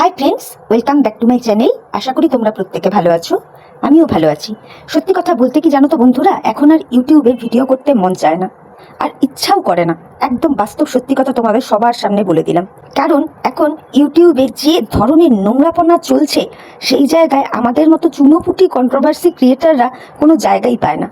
Hi friends welcome back to my channel আশা করি তোমরা প্রত্যেকে ভালো আছো। আমিও ভালো আছি। সত্যি কথা বলতে কি জানো তো বন্ধুরা, এখন আর ইউটিউবে ভিডিও করতে মন চায় না। আর ইচ্ছাও করে না। একদম বাস্তব সত্যি কথা তোমাদের সবার সামনে বলে দিলাম। কারণ এখন ইউটিউবে যে ধরনের নোংরাপনা চলছে, সেই জায়গায় আমাদের মতো চুনোপুটি কন্ট্রোভার্সি ক্রিয়েটাররা কোনো জায়গাই পায় না।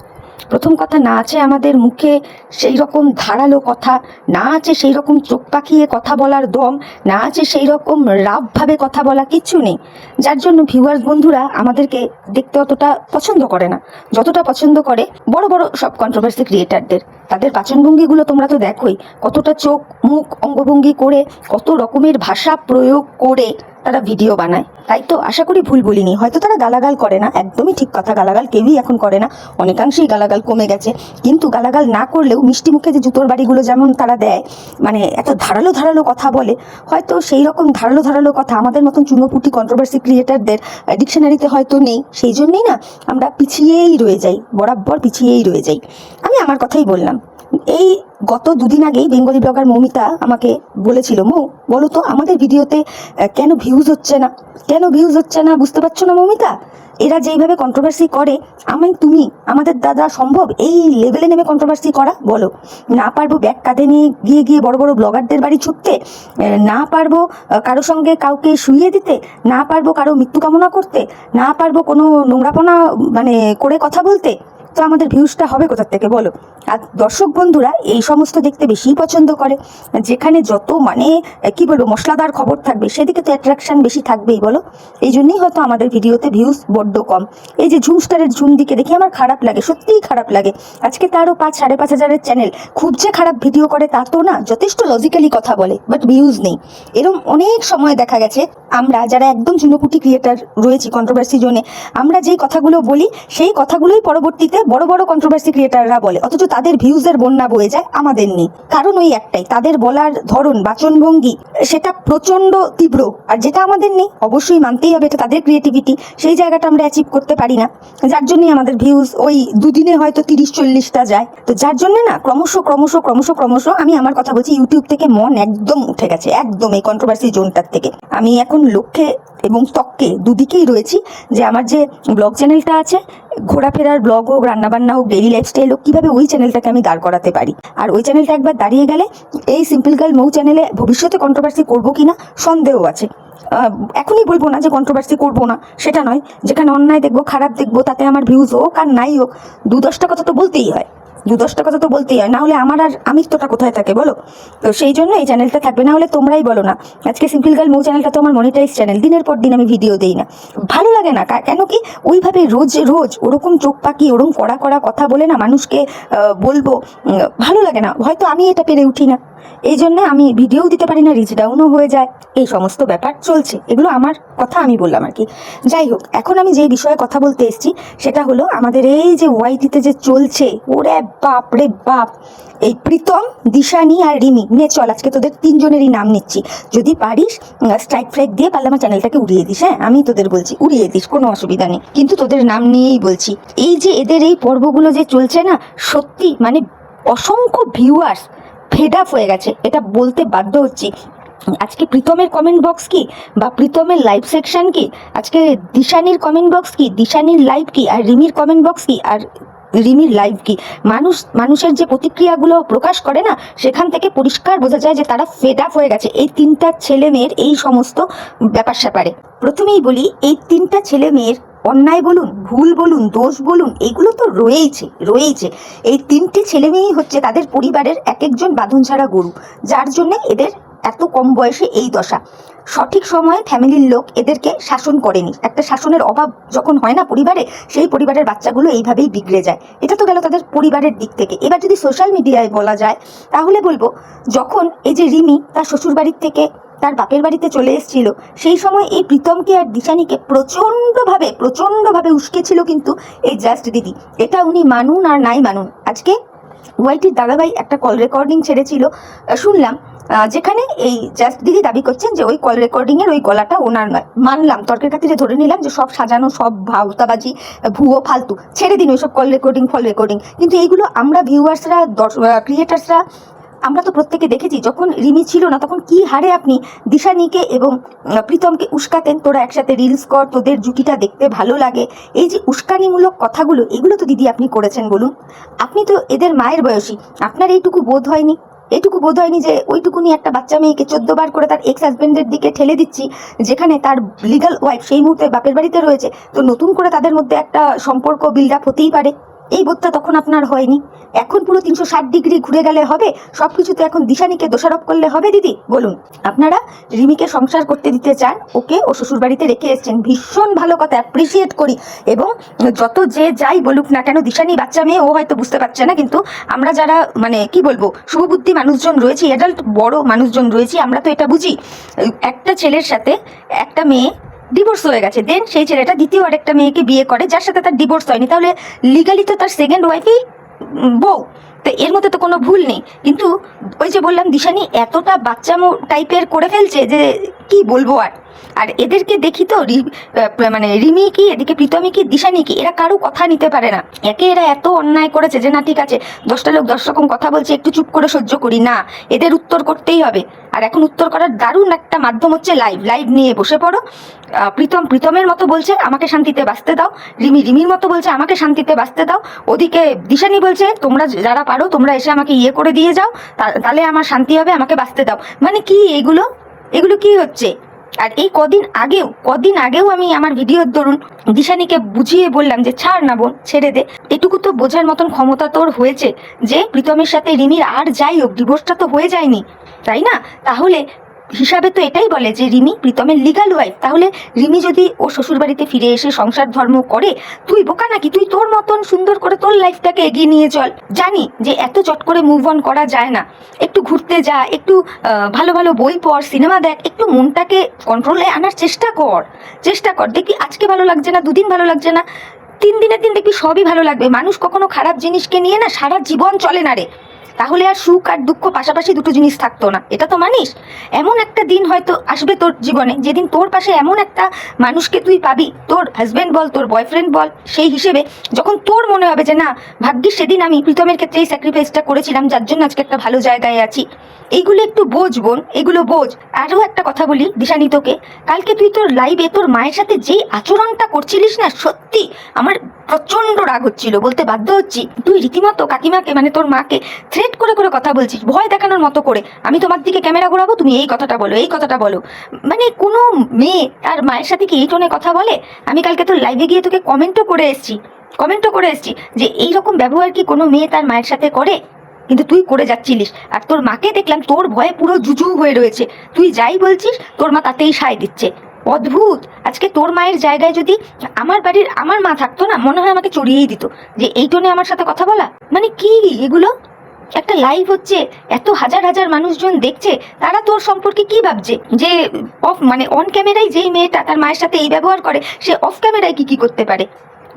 প্রথম কথা, না আছে আমাদের মুখে সেই রকম ধারালো কথা, না আছে সেই রকম চোখ পাকিয়ে কথা বলার দম, না আছে সেই রকম রাফভাবে কথা বলা কিচ্ছু নেই। যার জন্য ভিউয়ার্স বন্ধুরা, আমাদেরকে দেখতে অতটা পছন্দ করে না। যতটা পছন্দ করে বড় বড় সব কন্ট্রোভার্সি ক্রিয়েটারদের তাদের বাচনভঙ্গিগুলো তোমরা তো দেখোই, কতটা চোখ, মুখ অঙ্গভঙ্গি করে, কত রকমের ভাষা প্রয়োগ করে তারা ভিডিও বানায়। তাই তো আশা করি ভুল বলিনি। হয়তো তারা গালাগাল করে না, একদমই ঠিক কথা, গালাগাল কেউই এখন করে না। অনেকাংশেই গালাগাল কমে গেছে। কিন্তু গালাগাল না করলেও মিষ্টি মুখে যে জুতোর বাড়িগুলো যেমন তারা দেয় মানে এত ধারালো ধারালো কথা বলে, হয়তো সেই রকম ধারালো ধারালো কথা আমাদের মতন চুনোপুটি কন্ট্রোভার্সি ক্রিয়েটারদের ডিকশনারিতে হয়তো নেই। সেই জন্যেই না আমরা পিছিয়েই রয়ে যাই, বরাবর পিছিয়েই রয়ে যাই। আমি আমার কথাই বললাম। এই গত দুদিন আগেই বেঙ্গলি ব্লগার মৌমিতা আমাকে বলেছিল, মৌ, বলো তো আমাদের ভিডিওতে কেন ভিউজ হচ্ছে না? কেন ভিউজ হচ্ছে না? বুঝতে পারছ না মৌমিতা? এরা যেইভাবে কন্ট্রোভার্সি করে আমি তুমি, আমাদের দাদা সম্ভব, এই লেভেলে নেমে কন্ট্রোভার্সি করা, বলো। না পারব ব্যাগ কাঁধে নিয়ে গিয়ে গিয়ে বড় বড় ব্লগারদের বাড়ি ছুটতে না পারব কারও সঙ্গে কাউকে শুইয়ে দিতে, না পারব কারও মৃত্যু কামনা করতে, না পারব কোনো নোংরাপনা মানে করে কথা বলতে তো আমাদের ভিউজটা হবে কোথার থেকে বলো? আর দর্শক বন্ধুরা, এই সমস্ত দেখতে বেশি পছন্দ করে, যেখানে যত মানে কি বলব, মশলাদার খবর থাকবে, সেদিকে তো অ্যাট্রাকশন বেশি থাকবেই বলো। এই জন্যই হয়তো আমাদের ভিডিওতে ভিউজ বড্ড কম। এই যে ঝুম স্টারের ঝুম দিকে দেখে আমার খারাপ লাগে, সত্যিই খারাপ লাগে। আজকে তারও পাঁচ, সাড়ে পাঁচ হাজারের চ্যানেল খুব যে খারাপ ভিডিও করে তা তো না, যথেষ্ট লজিক্যালি কথা বলে বাট ভিউজ নেই। এরকম অনেক সময় দেখা গেছে, আমরা যারা একদম চুনোপুটি ক্রিয়েটার রয়েছি কন্ট্রোভার্সি জোনে আমরা যেই কথাগুলো বলি, সেই কথাগুলোই পরবর্তীতে বড় বড় কন্ট্রোভার্সি ক্রিয়েটাররা বলে, অথচ তাদের ভিউজের বন্যা বয়ে যায় আমাদের নেই কারণ ওই একটাই, তাদের বলার ধরন, বাচনভঙ্গি, সেটা প্রচণ্ড তীব্র। আর যেটা আমাদের নেই, অবশ্যই মানতেই হবে এটা তাদের ক্রিয়েটিভিটি সেই জায়গাটা আমরা অ্যাচিভ করতে পারি না। যার জন্যই আমাদের ভিউজ ওই দুদিনে হয়তো তিরিশ চল্লিশটা যায়। তো যার জন্য না, ক্রমশ ক্রমশ ক্রমশ ক্রমশ আমি আমার কথা বলছি ইউটিউব থেকে মন একদম উঠে গেছে, একদম এই কন্ট্রোভার্সি জোনটার থেকে। আমি এখন লক্ষ্যে এবং তককে দুদিকেই রয়েছি যে আমার যে ব্লগ চ্যানেলটা আছে ঘোরাফেরার ব্লগ হোক, রান্নাবান্না হোক ডেইলি লাইফস্টাইল হোক, কীভাবে ওই চ্যানেলটাকে আমি দাঁড় করাতে পারি? আর ওই চ্যানেলটা একবার দাঁড়িয়ে গেলে এই সিম্পল গার্ল মৌ চ্যানেলে ভবিষ্যতে কন্ট্রোভার্সি করব কি না সন্দেহ আছে। এখনই বলব না যে কন্ট্রোভার্সি করব না, সেটা নয়। যেখানে অন্যায় দেখব, খারাপ দেখব, তাতে আমার ভিউজ হোক আর নাই হোক, দু দশটা কথা তো বলতেই হয়। দু দশটা কথা তো বলতেই হয়। না হলে আমার আর আমিত্বটা কোথায় থাকে বলো? তো সেই জন্য এই চ্যানেলটা থাকবে। না হলে তোমরাই বলো না, আজকে সিম্পল গার্ল মৌ চ্যানেলটা তো আমার মনিটাইজ চ্যানেল দিনের পর দিন আমি ভিডিও দিই না। ভালো লাগে না কেন কি? ওইভাবে রোজ রোজ ওরকম চোখ পাকি ওরকম কড়া কড়া কথা বলে না মানুষকে বলব ভালো লাগে না। হয়তো আমি এটা পেরে উঠি না। এই জন্য আমি ভিডিও দিতে পারি না রিচ ডাউনও হয়ে যায়। এই সমস্ত ব্যাপার চলছে। এগুলো আমার কথা আমি বললাম আর কি। যাই হোক, এখন আমি যে বিষয়ে কথা বলতে এসেছি, সেটা হলো আমাদের এই যে ওয়াইটিতে যে চলছে, ওরে বাপ রে বাপ! এই প্রীতম, দিশানি আর রিমি, নে চল, আজকে তোদের তিনজনেরই নাম নিচ্ছি। যদি পারিস স্ট্রাইক ফ্রাইক দিয়ে পারলে আমার চ্যানেলটাকে উড়িয়ে দিস হ্যাঁ? আমি তোদের বলছি, উড়িয়ে দিস, কোনো অসুবিধা নেই। কিন্তু তোদের নাম নিয়েই বলছি। এই যে এদের এই পর্বগুলো যে চলছে না, সত্যি মানে অসংখ্য ভিউয়ার্স ফেড আপ হয়ে গেছে। এটা বলতে বাধ্য হচ্ছি। আজকে প্রীতমের কমেন্ট বক্স কি? বা প্রীতমের লাইভ সেকশন কি? আজকে দিশানির কমেন্ট বক্স কি? দিশানির লাইভ কি? আর রিমির কমেন্ট বক্স কি? আর রিমির লাইভ কি? মানুষ মানুষের যে প্রতিক্রিয়াগুলো প্রকাশ করে না, সেখান থেকে পরিষ্কার বোঝা যায় যে তারা ফেড আপ হয়ে গেছে। এই তিনটা ছেলে মেয়ের এই সমস্ত ব্যাপার স্যাপারে প্রথমেই বলি, এই তিনটা ছেলে মেয়ের অন্যায় বলুন, ভুল বলুন, দোষ বলুন, এগুলো তো রয়েইছে রয়েইছে। এই তিনটি ছেলে মেয়েই হচ্ছে তাদের পরিবারের এক একজন বাঁধন ছাড়া গরু, যার জন্য এদের এত কম বয়সে এই দশা। সঠিক সময়ে ফ্যামিলির লোক এদেরকে শাসন করেনি। একটা শাসনের অভাব যখন হয় না পরিবারে, সেই পরিবারের বাচ্চাগুলো এইভাবেই বিগড়ে যায়। এটা তো গেল তাদের পরিবারের দিক থেকে। এবার যদি সোশ্যাল মিডিয়ায় বলা যায়, তাহলে বলব, যখন এই যে রিমি, তার শ্বশুরবাড়ির থেকে তার বাপের বাড়িতে চলে এসেছিল। সেই সময় এই প্রীতমকে আর দিশানিকে প্রচণ্ডভাবে প্রচণ্ডভাবে উস্কেছিল কিন্তু এই জাস্ট দিদি। এটা উনি মানুন আর নাই মানুন। আজকে ওয়াইটির দাদাভাই একটা কল রেকর্ডিং ছেড়েছিল। শুনলাম যেখানে এই জাস্ট দিদি দাবি করছেন যে ওই কল রেকর্ডিং এর ওই গলাটা ওনার নয়। মানলাম, তর্কের খাতিরে ধরে নিলাম যে সব সাজানো, সব ভাউতাবাজি ভুয়ো ফালতু। ছেড়ে দিন ওইসব কল রেকর্ডিং, ফল রেকর্ডিং। কিন্তু এইগুলো আমরা ভিউয়ার্সরা ক্রিয়েটার্সরা আমরা তো প্রত্যেকে দেখেছি, যখন রিমি ছিল না, তখন কি হারে আপনি দিশানিকে এবং প্রীতমকে উস্কাতেন? তোরা একসাথে রিলস কর, তোদের জুটিটা দেখতে ভালো লাগে। এই যে উস্কানিমূলক কথাগুলো, এগুলো তো দিদি আপনি করেছেন বলুন। আপনি তো এদের মায়ের বয়সী, আপনার এইটুকু বোধ হয়নি? এইটুকু বোধ হয়নি যে ওইটুকুনি একটা বাচ্চা মেয়েকে চোদ্দ বার করে তার এক্স হাজবেন্ডের দিকে ঠেলে দিচ্ছি, যেখানে তার লিগাল ওয়াইফ সেই মুহূর্তে বাপের বাড়িতে রয়েছে। তো নতুন করে তাদের মধ্যে একটা সম্পর্ক বিল্ড আপ হতেই পারে। এই বোধটা তখন আপনার হয়নি। এখন পুরো তিনশো ষাট ডিগ্রি ঘুরে গেলে হবে সব কিছুতে এখন দিশানিকে দোষারোপ করলে হবে দিদি? বলুন। আপনারা রিমিকে সংসার করতে দিতে চান, ওকে ও শ্বশুর বাড়িতে রেখে এসছেন। ভীষণ ভালো কথা অ্যাপ্রিসিয়েট করি। এবং যত যে যাই বলুক না কেন, দিশানি বাচ্চা মেয়ে, ও হয়তো বুঝতে পারছে না, কিন্তু আমরা যারা মানে কি বলব, শুভবুদ্ধি মানুষজন রয়েছি অ্যাডাল্ট বড় মানুষজন রয়েছি, আমরা তো এটা বুঝি। একটা ছেলের সাথে একটা মেয়ে ডিভোর্স হয়ে গেছে। দেন সেই ছেলেটা দ্বিতীয় আরেকটা মেয়েকে বিয়ে করে, যার সাথে তার ডিভোর্স হয়নি। তাহলে লিগালি তো তার সেকেন্ড ওয়াইফই বউ। তো এর মধ্যে তো কোনো ভুল নেই। কিন্তু ওই যে বললাম, দিশানি এতটা বাচ্চামো টাইপের করে ফেলছে যে কি বলব আর? আর এদেরকে দেখি তো মানে রিমি কি, এদিকে প্রীতমি কি, দিশানি কি, এরা কারও কথা নিতে পারে না। একে এরা এত অন্যায় করেছে যে না, ঠিক আছে, দশটা লোক দশ রকম কথা বলছে, একটু চুপ করে সহ্য করি, না, এদের উত্তর করতেই হবে। আর এখন উত্তর করার দারুণ একটা মাধ্যম হচ্ছে লাইভ লাইভ নিয়ে বসে পড়ো। প্রীতম, প্রীতমের মতো বলছে, আমাকে শান্তিতে বাঁচতে দাও। রিমি, রিমির মতো বলছে, আমাকে শান্তিতে বাঁচতে দাও। ওদিকে দিশানি বলছে, তোমরা যারা পারো, তোমরা এসে আমাকে ইয়ে করে দিয়ে যাও তাহলে আমার শান্তি হবে, আমাকে বাঁচতে দাও। মানে কি এগুলো? এগুলো কি হচ্ছে? আর এই কদিন আগেও কদিন আগেও আমি আমার ভিডিওর দরুন দিশানিকে বুঝিয়ে বললাম যে, ছাড় না বোন, ছেড়ে দে। এটুকু তো বোঝার মতন ক্ষমতা তোর হয়েছে যে, প্রীতমের সাথে রিমির আর যাই হোক ডিভোর্সটা তো হয়ে যায়নি, তাই না? তাহলে হিসাবে তো এটাই বলে যে রিমি প্রীতমের লিগাল ওয়াইফ তাহলে রিমি যদি ও শ্বশুর বাড়িতে ফিরে এসে সংসার ধর্ম করে, তুই বোকা নাকি? তুই তোর মতন সুন্দর করে তোর লাইফটাকে এগিয়ে নিয়ে চল। জানি যে এত চট করে মুভ অন করা যায় না। একটু ঘুরতে যা, একটু ভালো ভালো বই পড় সিনেমা দেখ, একটু মনটাকে কন্ট্রোলে আনার চেষ্টা কর। চেষ্টা কর। দেখবি আজকে ভালো লাগছে না, দুদিন ভালো লাগছে না। তিন দিনের দিন দেখবি সবই ভালো লাগবে। মানুষ কখনো খারাপ জিনিসকে নিয়ে না সারা জীবন চলে না রে। তাহলে আর সুখ আর দুঃখ পাশাপাশি দুটো জিনিস থাকতো না। এটা তো মানিস? এমন একটা দিন হয়তো আসবে তোর জীবনে, যেদিন তোর পাশে এমন একটা মানুষকে তুই পাবি। তোর হাজব্যান্ড বল, তোর বয়ফ্রেন্ড বল, সেই হিসেবে যখন তোর মনে হবে যে, না, ভাগ্যিস সেদিন আমি প্রীতমের ক্ষেত্রে এই স্যাক্রিফাইসটা করেছিলাম, যার জন্য আজকে একটা ভালো জায়গায় আছি। এইগুলো একটু বোঝ বোন, এগুলো বোঝ। আরও একটা কথা বলি দিশানি তোকে কালকে তুই তোর লাইভে তোর মায়ের সাথে যেই আচরণটা করছিলিস না, সত্যি আমার প্রচণ্ড রাগ হচ্ছিল, বলতে বাধ্য হচ্ছি। তুই রীতিমতো কাকিমাকে মানে তোর মাকে থ্রেট করে করে কথা বলছিস, ভয় দেখানোর মতো করে। আমি তোমার দিকে ক্যামেরা ঘোরাবো, তুমি এই কথাটা বলো, এই কথাটা বলো। মানে কোনো মেয়ে তার মায়ের সাথে কি এই টোনে কথা বলে? আমি কালকে তোর লাইভে গিয়ে তোকে কমেন্টও করে এসেছি কমেন্টও করে এসেছি যে এই রকম ব্যবহার কি কোনো মেয়ে তার মায়ের সাথে করে? কিন্তু তুই করে যাচ্ছিলিস, আর তোর মাকে দেখলাম তোর ভয়ে পুরো জুজু হয়ে রয়েছে। তুই যাই বলছিস, তোর মা তাতেই সায় দিচ্ছে। অদ্ভুত! আজকে তোর মায়ের জায়গায় যদি আমার বাড়ির আমার মা থাকতো না, মনে হয় আমাকে চড়িয়েই দিত যে এই টোনে আমার সাথে কথা বলা। মানে কি এগুলো? একটা লাইভ হচ্ছে, এত হাজার হাজার মানুষজন দেখছে, তারা তোর সম্পর্কে কি ভাবছে? যে অফ মানে অন ক্যামেরায় যেই মেয়েটা তার মায়ের সাথে এই ব্যবহার করে, সে অফ ক্যামেরায় কি কি করতে পারে?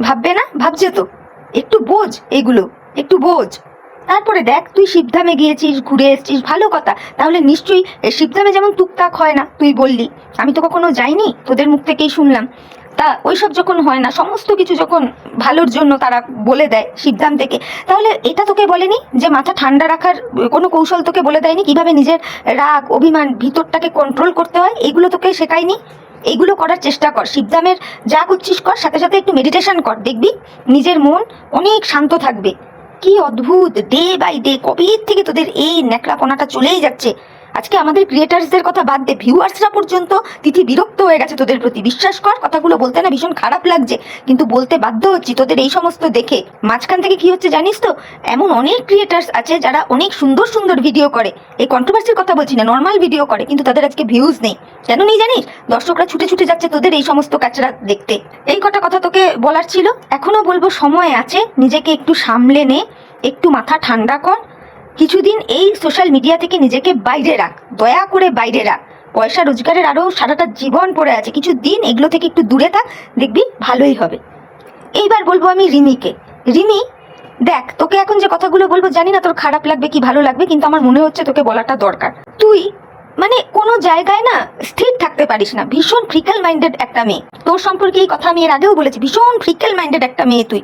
ভাববে না? ভাবছে তো। একটু বোঝ এগুলো, একটু বোঝ। তারপরে দেখ, তুই শিবধামে গিয়েছিস, ঘুরে এসেছিস, ভালো কথা। তাহলে নিশ্চয়ই শিবধামে যেমন টুকটাক হয় না, তুই বললি। আমি তো কখনো যাইনি, তোদের মুখ থেকেই শুনলাম। তা ওইসব যখন হয় না, সমস্ত কিছু যখন ভালোর জন্য তারা বলে দেয় সিদ্ধান্ত থেকে তাহলে এটা তোকে বলেনি যে মাথা ঠান্ডা রাখার কোনো কৌশল তোকে বলে দেয়নি? কীভাবে নিজের রাগ, অভিমান ভিতরটাকে কন্ট্রোল করতে হয়? এগুলো তোকে শেখায়নি? এইগুলো করার চেষ্টা কর। শিবধামের যা করছিস কর, সাথে সাথে একটু মেডিটেশন কর। দেখবি নিজের মন অনেক শান্ত থাকবে। কি অদ্ভুত ডে বাই ডে কবে থেকে তোদের এই ন্যাকড়াপনাটা চলেই যাচ্ছে? আজকে আমাদের ক্রিয়েটার্সদের কথা বাদ দে ভিউয়ার্সরা পর্যন্ত তিথি বিরক্ত হয়ে গেছে তোদের প্রতি। বিশ্বাস কর, কথাগুলো বলতে না ভীষণ খারাপ লাগছে, কিন্তু বলতে বাধ্য হচ্ছি তোদের এই সমস্ত দেখে। মাঝখান থেকে কি হচ্ছে জানিস তো? এমন অনেক ক্রিয়েটার্স আছে যারা অনেক সুন্দর সুন্দর ভিডিও করে। এই কন্ট্রোভার্সির কথা বলছি না নর্মাল ভিডিও করে, কিন্তু তাদের আজকে ভিউজ নেই। কেন নেই জানিস? দর্শকরা ছুটে ছুটে যাচ্ছে তোদের এই সমস্ত কাচরা দেখতে। এই কটা কথা তোকে বলার ছিল, এখনও বলব সময় আছে, নিজেকে একটু সামলে নে, একটু মাথা ঠান্ডা কর কিছুদিন এই সোশ্যাল মিডিয়া থেকে নিজেকে বাইরে রাখ, দয়া করে বাইরে রাখ। পয়সা রোজগারের আরও সারাটা জীবন পড়ে আছে। কিছু দিন এগুলো থেকে একটু দূরে থাক, দেখবি ভালোই হবে। এইবার বলব আমি রিমিকে। রিমি, দেখ, তোকে এখন যে কথাগুলো বলব, জানি না তোর খারাপ লাগবে কি ভালো লাগবে, কিন্তু আমার মনে হচ্ছে তোকে বলাটা দরকার। তুই মানে কোনো জায়গায় না স্থির থাকতে পারিস না। ভীষণ ফ্রিকেল মাইন্ডেড একটা মেয়ে। তোর সম্পর্কে এই কথা আমি এর আগেও বলেছি, ভীষণ ফ্রিকেল মাইন্ডেড একটা মেয়ে তুই।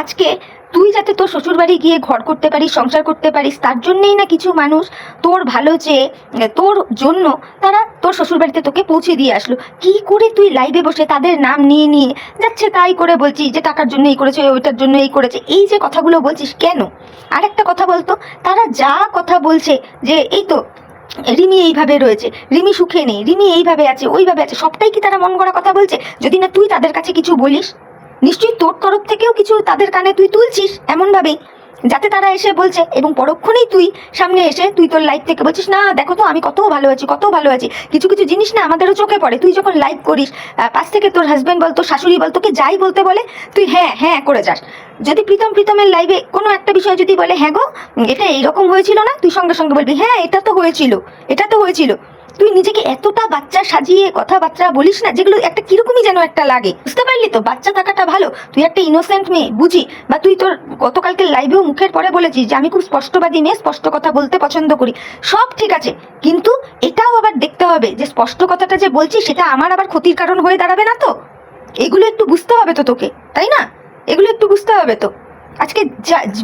আজকে তুই যাতে তোর শ্বশুরবাড়ি গিয়ে ঘর করতে পারিস, সংসার করতে পারিস, তার জন্যেই না কিছু মানুষ তোর ভালো চেয়ে তোর জন্য তারা তোর শ্বশুরবাড়িতে তোকে পৌঁছে দিয়ে আসলো। কি করে তুই লাইভে বসে তাদের নাম নিয়ে নিয়ে যাচ্ছে তাই করে বলছিস যে টাকার জন্য এই করেছে, ওইটার জন্য এই করেছে। এই যে কথাগুলো বলছিস কেন? আর একটা কথা বলতো, তারা যা কথা বলছে যে, এই তো, রিমি এইভাবে রয়েছে, রিমি সুখে নেই, রিমি এইভাবে আছে, ওইভাবে আছে, সবটাই কি তারা মন গড়া কথা বলছে? যদি না তুই তাদের কাছে কিছু বলিস? নিশ্চয়ই তোর তরফ থেকেও কিছু তাদের কানে তুই তুলছিস এমনভাবেই যাতে তারা এসে বলছে, এবং পরক্ষণেই তুই সামনে এসে তুই তোর লাইভ থেকে বলছিস, না, দেখো তো, আমি কত ভালো আছি, কত ভালো আছি। কিছু কিছু জিনিস না আমাদেরও চোখে পড়ে। তুই যখন লাইভ করিস পাশ থেকে তোর হাজব্যান্ড বল, তোর শাশুড়ি বল, তোকে যাই বলতে বলে, তুই হ্যাঁ হ্যাঁ করে যাস। যদি প্রীতম, প্রীতমের লাইভে কোনো একটা বিষয় যদি বলে হ্যাঁ গো, এটা এইরকম হয়েছিল না? তুই সঙ্গে সঙ্গে বলবি হ্যাঁ এটা তো হয়েছিল, এটা তো হয়েছিল। তুই নিজেকে এতটা বাচ্চা সাজিয়ে কথাবার্তা বলিস না, যেগুলো একটা কিরকমই যেন একটা লাগে। বুঝতে পারলি তো? বাচ্চা থাকাটা ভালো। তুই একটা ইনোসেন্ট মেয়ে, বুঝি? বা তুই তোর গতকালকে লাইভেও মুখের পরে বলেছিস যে, আমি খুব স্পষ্টবাদী মেয়ে, স্পষ্ট কথা বলতে পছন্দ করি। সব ঠিক আছে, কিন্তু এটাও আবার দেখতে হবে যে, স্পষ্ট কথাটা যে বলছিস, সেটা আমার আবার ক্ষতির কারণ হয়ে দাঁড়াবে না তো? এগুলো একটু বুঝতে হবে তো তোকে, তাই না? এগুলো একটু বুঝতে হবে তো। আজকে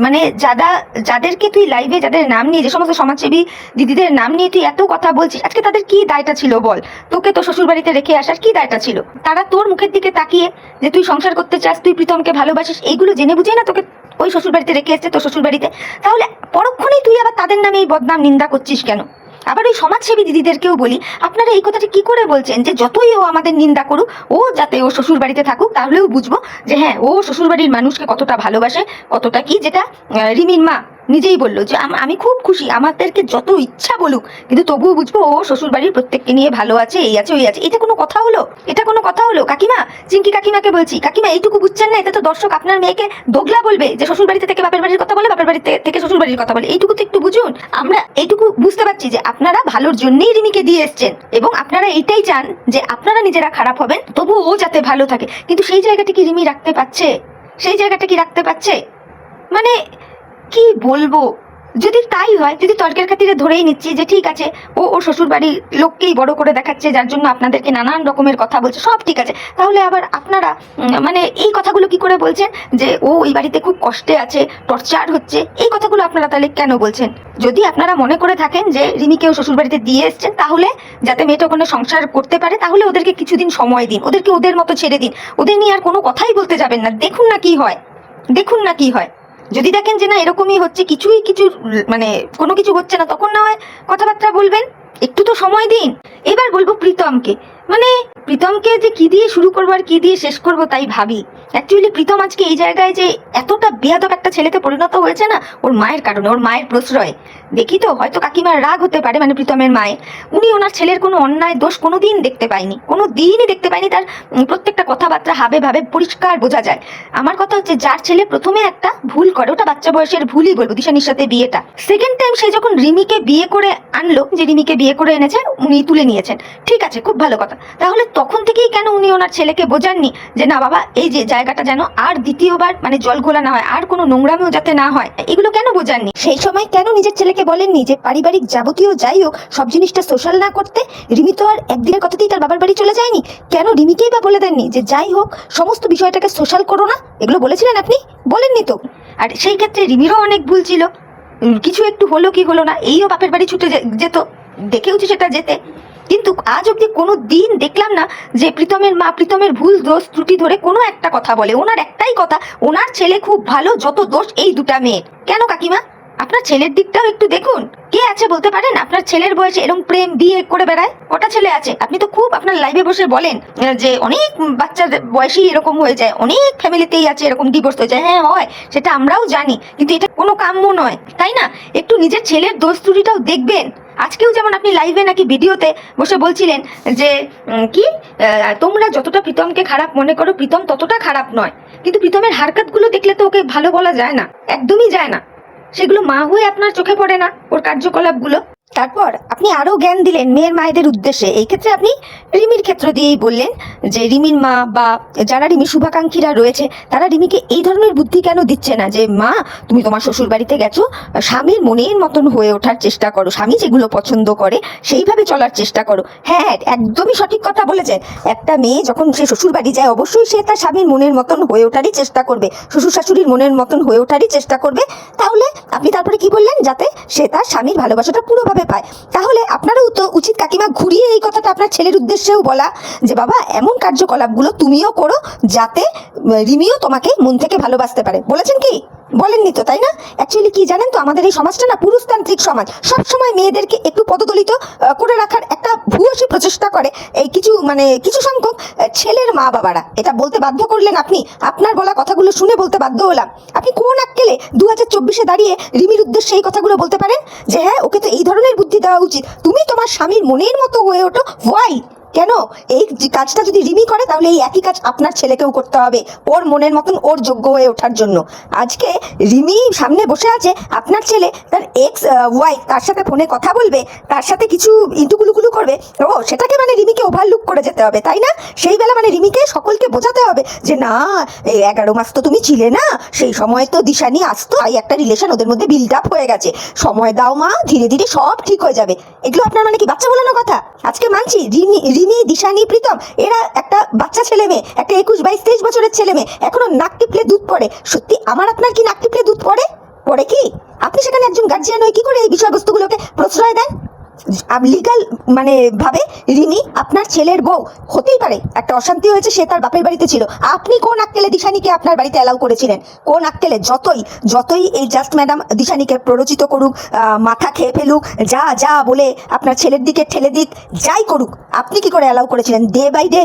মানে যারা যাদেরকে তুই লাইভে যাদের নাম নিয়ে, যে সমস্ত সমাজসেবী দিদিদের নাম নিয়ে তুই এত কথা বলছিস, আজকে তাদের কি দায়টা ছিল বল? তোকে তো শ্বশুর বাড়িতে রেখে আসার কি দায়টা ছিল? তারা তোর মুখের দিকে তাকিয়ে যে তুই সংসার করতে চাস, তুই প্রীতমকে ভালোবাসিস, এইগুলো জেনে বুঝে না তোকে ওই শ্বশুর বাড়িতে রেখে এসছে তোর শ্বশুর বাড়িতে তাহলে পরক্ষণেই তুই আবার তাদের নামে এই বদনাম নিন্দা করছিস কেন? আবার ওই সমাজসেবী দিদিদেরকেও বলি, আপনারা এই কথাটা কি করে বলছেন? যে যতই ও আমাদের নিন্দা করুক, ও যাতে ও শ্বশুর বাড়িতে থাকুক, তাহলেও বুঝব যে হ্যাঁ ও শ্বশুর বাড়ির মানুষকে কতটা ভালোবাসে, কতটা কি যেটা রিমির মা নিজেই বলল যে, আম- খুব খুশি, আমাদেরকে যত ইচ্ছা বলুক, কিন্তু তবুও বুঝব ও শ্বশুর বাড়ির প্রত্যেককে নিয়ে ভালো আছে, এই আছে, ওই আছে। এটা কোনো কথা হলো? এটা কোনো কথা হলো? কাকিমা চিঙ্কি কাকিমাকে বলছি, কাকিমা, এইটুকু বুঝছেন না, এটা তো দর্শক আপনার মেয়েকে দোগলা বলবে যে শ্বশুর বাড়িতে থেকে বাপের বাড়ির কথা বলে, বাপের বাড়িতে থেকে শ্বশুর বাড়ির কথা বলে। এইটুকু তো একটু বুঝুন। আমরা এইটুকু বুঝতে পারছি যে, আপনারা ভালোর জন্যই রিমিকে দিয়ে এসছেন এবং আপনারা এইটাই চান যে, আপনারা নিজেরা খারাপ হবেন তবু ও যাতে ভালো থাকে। কিন্তু সেই জায়গাটা কি রিমি রাখতে পারছে? সেই জায়গাটা কি রাখতে পারছে? মানে কি বলব? যদি তাই হয়, যদি তর্কের খাতিরে ধরেই নিচ্ছি যে ঠিক আছে, ও ওর শ্বশুর বাড়ির লোককেই বড় করে দেখাচ্ছে, যার জন্য আপনাদেরকে নানান রকমের কথা বলছে, সব ঠিক আছে। তাহলে আবার আপনারা মানে এই কথাগুলো কি করে বলছেন? যে ও ওই বাড়িতে খুব কষ্টে আছে, টর্চার হচ্ছে, এই কথাগুলো আপনারা তাহলে কেন বলছেন? যদি আপনারা মনে করে থাকেন যে রিমিকেও শ্বশুর বাড়িতে দিয়ে এসছেন, তাহলে যাতে মেয়েটা ওখানে সংসার করতে পারে, তাহলে ওদেরকে কিছুদিন সময় দিন, ওদেরকে ওদের মতো ছেড়ে দিন। ওদের নিয়ে আর কোনো কথাই বলতে যাবেন না। দেখুন না কি হয়, দেখুন না কি হয়। যদি দেখেন যে না, এরকমই হচ্ছে, কিছুই কিছু মানে কোনো কিছু হচ্ছে না, তখন না হয় কথাবার্তা বলবেন। একটু তো সময় দিন। এবার বলব প্রীতমকে। মানে প্রীতমকে যে কি দিয়ে শুরু করব আর কি দিয়ে শেষ করব তাই ভাবি। অ্যাকচুয়ালি প্রীতম আজকে এই জায়গায় যে এতটা বেয়াদব একটা ছেলেতে পরিণত হয়েছে না, ওর মায়ের কারণে, ওর মায়ের প্রশ্রয়। দেখি তো, হয়তো কাকিমার রাগ হতে পারে মানে প্রীতমের মায়ে। উনি ওনার ছেলের কোনো অন্যায় দোষ কোনো দিন দেখতে পায়নি কোনো দিনই দেখতে পায়নি, তার প্রত্যেকটা কথাবার্তা হাবে ভাবে পরিষ্কার বোঝা যায়। আমার কথা হচ্ছে যার ছেলে প্রথমে একটা ভুল করে, ওটা বাচ্চা বয়সের ভুলই বলব, দিশানির সাথে বিয়েটা। সেকেন্ড টাইম সে যখন রিমিকে বিয়ে করে আনলো, যে রিমিকে বিয়ে করে এনেছেন উনি তুলে নিয়েছেন। ঠিক আছে, খুব ভালো কথা। তাহলে তখন থেকেই কেন উনি ওনার ছেলেকে বোঝাননি? যে না বাবা, এই যে জায়গাটা যেন আর দ্বিতীয়বার মানে জল ঘোলা না হয়, আর কোনো নোংরামিও যাতে না হয়, এগুলো কেন বোঝাননি? সেই সময় কেন নিজের ছেলেকে বলেননি যে পারিবারিক যাবতীয় যাই হোক, সব জিনিসটা সোশ্যাল না করতে রিমি তো আর একদিনের কথাতেই তার বাবার বাড়ি চলে যায়নি। কেন রিমিকেই বা বলে দেননি যে যাই হোক, সমস্ত বিষয়টাকে সোশ্যাল করো না? এগুলো বলেছিলেন আপনি? বলেননি তো। আর সেই ক্ষেত্রে রিমিরও অনেক ভুল ছিল। কিছু একটু হলো কি হলো না, এইও বাপের বাড়ি ছুটে যেত, দেখেওছি সেটা যেতে। কিন্তু আজ অব্দি কোনো দিন দেখলাম না যে প্রীতমের মা প্রীতমের ভুল, দোষ, ত্রুটি ধরে কোনো একটা কথা বলে। ওনার একটাই কথা, ওনার ছেলে খুব ভালো, যত দোষ এই দুটা মেয়ের। কেন কাকিমা? আপনার ছেলের দিকটাও একটু দেখুন। কে আছে বলতে পারেন? আপনার ছেলের বয়সে এরকম প্রেম বিয়ে করে বেড়ায়? কটা ছেলে আছে? আপনি তো খুব আপনার লাইভে বসে বলেন যে অনেক বাচ্চার বয়সেই এরকম হয়ে যায়, অনেক ফ্যামিলিতেই আছে এরকম ডিভোর্স হয়ে যায়। হ্যাঁ হয়, সেটা আমরাও জানি, কিন্তু এটা কোনো কাম্য নয়, তাই না? একটু নিজের ছেলের দোস্তুরিটাও দেখবেন। আজকেও যেমন আপনি লাইভে নাকি ভিডিওতে বসে বলছিলেন যে কি তোমরা যতটা প্রীতমকে খারাপ মনে করো, প্রীতম ততটা খারাপ নয়। কিন্তু প্রীতমের হারকাতগুলো দেখলে তো ওকে ভালো বলা যায় না, একদমই যায় না। সেগুলো মা হয়ে আপনার চোখে পড়ে না ওর কার্যকলাপগুলো? তারপর আপনি আরও জ্ঞান দিলেন মেয়ের মায়েদের উদ্দেশ্যে। এই ক্ষেত্রে আপনি রিমির ক্ষেত্র দিয়েই বললেন যে রিমির মা বা যারা রিমি শুভাকাঙ্ক্ষীরা রয়েছে, তারা রিমিকে এই ধরনের বুদ্ধি কেন দিচ্ছে না যে, মা, তুমি তোমার শ্বশুর বাড়িতে গেছো, স্বামীর মনের মতন হয়ে ওঠার চেষ্টা করো, স্বামী যেগুলো পছন্দ করে সেইভাবে চলার চেষ্টা করো। হ্যাঁ একদমই সঠিক কথা বলেছেন। একটা মেয়ে যখন সে শ্বশুর বাড়ি যায়, অবশ্যই সে তার স্বামীর মনের মতন হয়ে ওঠারই চেষ্টা করবে। শ্বশুর শাশুড়ির মনের মতন হয়ে ওঠারই চেষ্টা করবে। তাহলে আপনি তারপরে কি বললেন? যাতে সে তার স্বামীর ভালোবাসাটা পুরোভাবে পায়। তাহলে আপনারও তো উচিত কাকিমা, ঘুরিয়ে এই কথাটা আপনার ছেলের উদ্দেশ্যেও বলা যে, বাবা, এমন কার্যকলাপগুলো তুমিও করো যাতে, রিমিও তোমাকে মন থেকে ভালোবাসতে পারে। বলেছেন কি? বলেননি তো, তাই না? অ্যাকচুয়ালি কি জানেন তো, আমাদের এই সমাজটা না পুরুষতান্ত্রিক সমাজ। সবসময় মেয়েদেরকে একটু পদদলিত করে রাখার একটা ভূয়সী প্রচেষ্টা করে এই কিছু মানে কিছু সংখ্যক ছেলের মা বাবারা এটা বলতে বাধ্য করলেন আপনি। আপনার বলা কথাগুলো শুনে বলতে বাধ্য হলাম। আপনি কোন আক্কেলে দু হাজার চব্বিশে দাঁড়িয়ে রিমির উদ্দেশ্যে এই কথাগুলো বলতে পারেন? যে হ্যাঁ ওকে তো এই ধরনের বুদ্ধি দেওয়া উচিত। তুমি তোমার স্বামীর মনের মতো হয়ে ওঠো। ওয়াই কেন? এই কাজটা যদি রিমি করে, তাহলে এই একই কাজ আপনার ছেলেকেও করতে হবে, ওর মনের মতন, ওর যোগ্য হয়ে ওঠার জন্য। আজকে রিমি সামনে বসে আছে, আপনার ছেলে তার এক্স ওয়াইফ তার সাথে ফোনে কথা বলবে, তার সাথে কিছু ইন্টুকুলুকুলু করবে। ও, সেটাকে মানে রিমিকে ওভারলুক করে যেতে হবে, তাই না? সেই বেলা মানে রিমিকে সকলকে বোঝাতে হবে যে, না, এই এগারো মাস তো তুমি ছিলে না, সেই সময় তো দিশানি আসতো, তাই একটা রিলেশন ওদের মধ্যে বিল্ড আপ হয়ে গেছে। সময় দাও মা, ধীরে ধীরে সব ঠিক হয়ে যাবে। এগুলো আপনার মানে কি বাচ্চা বলানো কথা? আজকে মানছি রিমি রিমি দিশানি প্রীতম, এরা একটা বাচ্চা ছেলে মেয়ে, একটা একুশ বাইশ তেইশ বছরের ছেলে মেয়ে, এখনও নাক টিপলে দুধ পড়ে। সত্যি আমার আপনার কি নাক টিপলে দুধ পড়ে? পড়ে কি? আপনি সেখানে একজন গার্জিয়ান হয়ে কি করে এই বিষয়বস্তুগুলোকে প্রশ্রয় দেন? লিগাল মানে ভাবে রিমি আপনার ছেলের বউ, হতেই পারে একটা অশান্তি হয়েছে, সে তার বাপের বাড়িতে ছিল। আপনি কোন আক্কেলে দিশানিকে আপনার বাড়িতে অ্যালাউ করেছিলেন? কোন আক্কেলে? যতই যতই এই জাস্ট ম্যাডাম দিশানিকে প্ররোচিত করুক মাথা খেয়ে ফেলুক, যা যা বলে আপনার ছেলের দিকে ঠেলে দিক, যাই করুক, আপনি কি করে অ্যালাউ করেছিলেন? ডে বাই ডে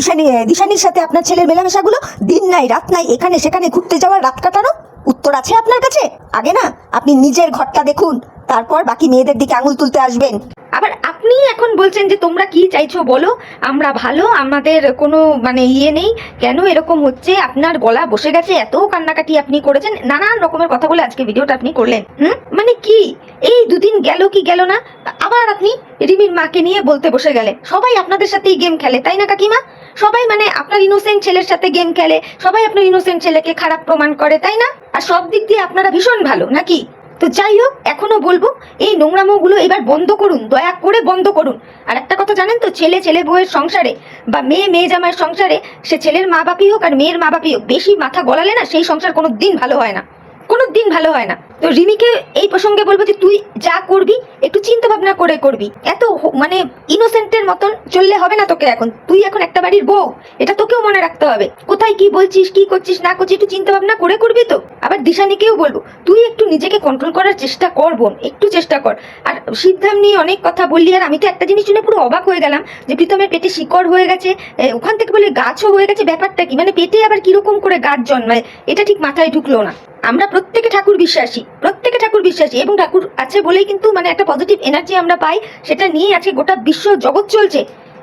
ঈশানি দিশানির সাথে আপনার ছেলের মেলামেশাগুলো দিন নাই, রাত নাই, এখানে সেখানে ঘুরতে যাওয়ার রাত কাটানো? উত্তর আছে আপনার কাছে? আগে না, আপনি নিজের ঘরটা দেখুন, তারপর বাকি মেয়েদের দিকে আঙুল তুলতে আসবেন। আবার আপনি এখন বলছেন যে তোমরা কি চাইছো বলো? আমরা ভালো, আমাদের কোনো মানে ইয়ে নেই। কেন এরকম হচ্ছে? আপনার গলা বসে গেছে, এত কান্নাকাটি আপনি করেছেন। নানান রকমের কথা বলে আজকে ভিডিওটা আপনি করলেন। হুম? মানে কি? এই দুদিন গেল কি গেল না? আবার আপনি রিমির মাকে নিয়ে বলতে বসে গেলেন। সবাই আপনাদের সাথেই গেম খেলে, তাই না কাকিমা? সবাই মানে আপনার ইনোসেন্ট ছেলের সাথে গেম খেলে, সবাই আপনার ইনোসেন্ট ছেলেকে খারাপ প্রমাণ করে, তাই না? আর সব দিক দিয়ে আপনারা ভীষণ ভালো, নাকি? তো যাই হোক, এখনও বলব, এই নোংরামোগুলো এবার বন্ধ করুন, দয়া করে বন্ধ করুন। আর একটা কথা জানেন তো, ছেলে ছেলে বউয়ের সংসারে বা মেয়ে মেয়ে জামাইয়ের সংসারে সে ছেলের মা বাপই হোক আর মেয়ের মা বাপই হোক, বেশি মাথা গলালে না সেই সংসার কোনো দিন ভালো হয় না। কোনো দিন ভালো হয় না। তো রিমিকে এই প্রসঙ্গে বলব যে, তুই যা করবি, একটু চিন্তা ভাবনা করে করবি। এত মানে ইনোসেন্টের মতন চললে হবে না তোকে এখন। তুই এখন একটা বাড়ির বউ, এটা তোকেও মনে রাখতে হবে। কোথায় কি বলছিস, কি করছিস, না করছিস, একটু চিন্তা ভাবনা করে করবি তো। আবার দিশানিকেও বলব, তুই একটু নিজেকে কন্ট্রোল করার চেষ্টা কর বোন, একটু চেষ্টা কর। আর সিদ্ধাম নিয়ে অনেক কথা বললি, আর আমি তো একটা জিনিস শুনে পুরো অবাক হয়ে গেলাম যে, প্রীতমের পেটে শিকড় হয়ে গেছে ওখান থেকে বলে গাছও হয়ে গেছে, ব্যাপারটা কি? মানে পেটে আবার কীরকম করে গাছ জন্মায়, এটা ঠিক মাথায় ঢুকলো না। আমরা প্রত্যেকে ঠাকুর বিশ্বাসী, প্রত্যেকে ঠাকুর বিশ্বাসী এবং ঠাকুর আছে বলেই কিন্তু মানে একটা পজিটিভ এনার্জি আমরা পাই, সেটা নিয়ে আজকে গোটা বিশ্ব জগৎ চলছে।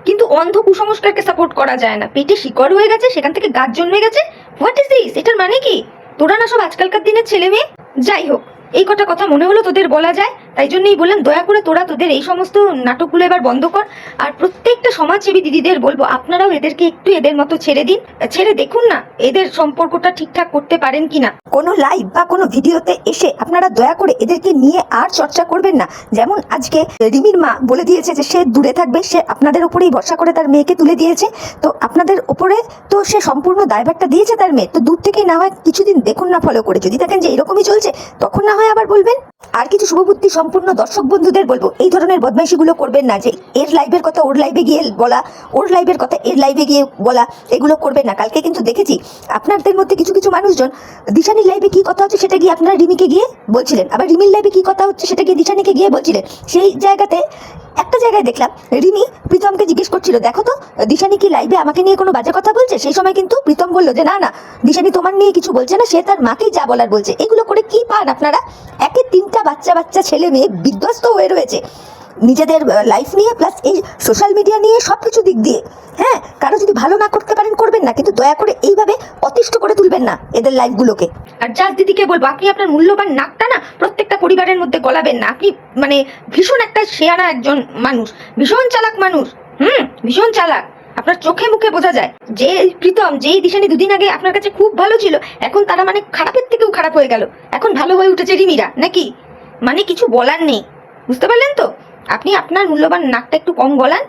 কিন্তু অন্ধ কুসংস্কারকে সাপোর্ট করা যায় না। পেটে শিকড় হয়ে গেছে, সেখান থেকে গাছ জন্মে গেছে। হোয়াট ইজ দিস এটার মানে কি? তোরা না সব আজকালকার দিনের ছেলে মেয়ে যাই হোক, এই কটা কথা মনে হলো তোদের বলা যায়। তাই জন্যই বললাম, দয়া করে তোরা তোদের এই সমস্ত নাটকগুলো এবার বন্ধ কর। আর প্রত্যেকটা সমাজসেবী দিদিদের বলব, আপনারাও এদেরকে একটু এদের মতো ছেড়ে দিন। ছেড়ে দেখুন না, এদের সম্পর্কটা ঠিকঠাক করতে পারেন কিনা। কোনো লাইভ বা কোনো ভিডিওতে এসে আপনারা দয়া করে এদেরকে নিয়ে আর চর্চা করবেন না। যেমন আজকে রিমির মা বলে দিয়েছে যে সে দূরে থাকবে, সে আপনাদের উপরেই ভরসা করে তার মেয়েকে তুলে দিয়েছে। তো আপনাদের উপরে তো সে সম্পূর্ণ দায়ভারটা দিয়েছে তার মেয়ে। তো দূর থেকে না হয় কিছুদিন দেখুন না ফলো করে। যদি দেখেন যে এরকমই চলছে, তখন না হয় আবার বলবেন। আর কিছু শুভবুদ্ধি সম্পূর্ণ দর্শক বন্ধুদের বলব, এই ধরনের বদমাইশিগুলো করবেন না যে এর লাইভের কথা ওর লাইভে গিয়ে বলা, ওর লাইভের কথা এর লাইভে গিয়ে বলা, এগুলো করবেন না। কালকে কিন্তু দেখেছি আপনাদের মধ্যে কিছু কিছু মানুষজন দিশানির লাইভে কি কথা হচ্ছে সেটা গিয়ে আপনারা রিমিকে গিয়ে বলছিলেন। আবার রিমির লাইভে কি কথা হচ্ছে সেটা গিয়ে দিশানিকে গিয়ে বলছিলেন। সেই জায়গাতে একটা জায়গায় দেখলাম, রিমি প্রীতমকে জিজ্ঞেস করছিল, দেখো তো, দিশানি কি লাইভে আমাকে নিয়ে কোনো বাজে কথা বলছে? সেই সময় কিন্তু প্রীতম বলল যে, না না, দিশানি তোমার নিয়ে কিছু বলছে না, সে তার মাকেই যা বলার বলছে। এগুলো করে কি পান আপনারা? একে তিনটা বাচ্চা বাচ্চা ছেলে মেয়ে বিধ্বস্ত হয়ে রয়েছে। নিজেদের লাইফ নিয়ে প্লাস এই সোশ্যাল মিডিয়া নিয়ে সব কিছু দিক দিয়ে। হ্যাঁ কারও যদি ভালো না করতে পারেন, করবেন না। কিন্তু দয়া করে এইভাবে অতিষ্ঠ করে তুলবেন না এদের লাইফগুলোকে আর জাজ দিদিকে বলব, আপনি আপনার মূল্যবান নাকটা না প্রত্যেকটা পরিবারের মধ্যে গলাবেন না। আপনি মানে ভীষণ একটা শেয়ানা একজন মানুষ, ভীষণ চালাক মানুষ, হুম, ভীষণ চালাক। আপনার চোখে মুখে বোঝা যায়। যে প্রীতম যেই দিশানি দুদিন আগে আপনার কাছে খুব ভালো ছিল, এখন তারা মানে খারাপের থেকেও খারাপ হয়ে গেল। এখন ভালো হয়ে উঠেছে রিমিরা, নাকি? মানে কিছু বলার নেই। বুঝতে পারলেন তো? আপনি আপনার মূল্যবান নাকটা একটু কম গলান,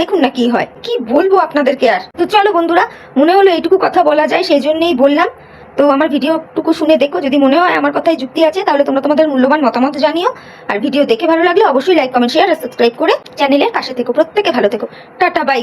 দেখুন না কি হয়। কি বলব আপনাদেরকে আর? তো চলো বন্ধুরা, মনে হলো এইটুকু কথা বলা যায়, সেই জন্যই বললাম। তো আমার ভিডিওটুকু শুনে দেখো, যদি মনে হয় আমার কথায় যুক্তি আছে, তাহলে তোমরা তোমাদের মূল্যবান মতামত জানিও। আর ভিডিও দেখে ভালো লাগলে অবশ্যই লাইক কমেন্ট শেয়ার আর সাবস্ক্রাইব করে চ্যানেলের পাশে থেকো, প্রত্যেকে ভালো থেকো। Tata bye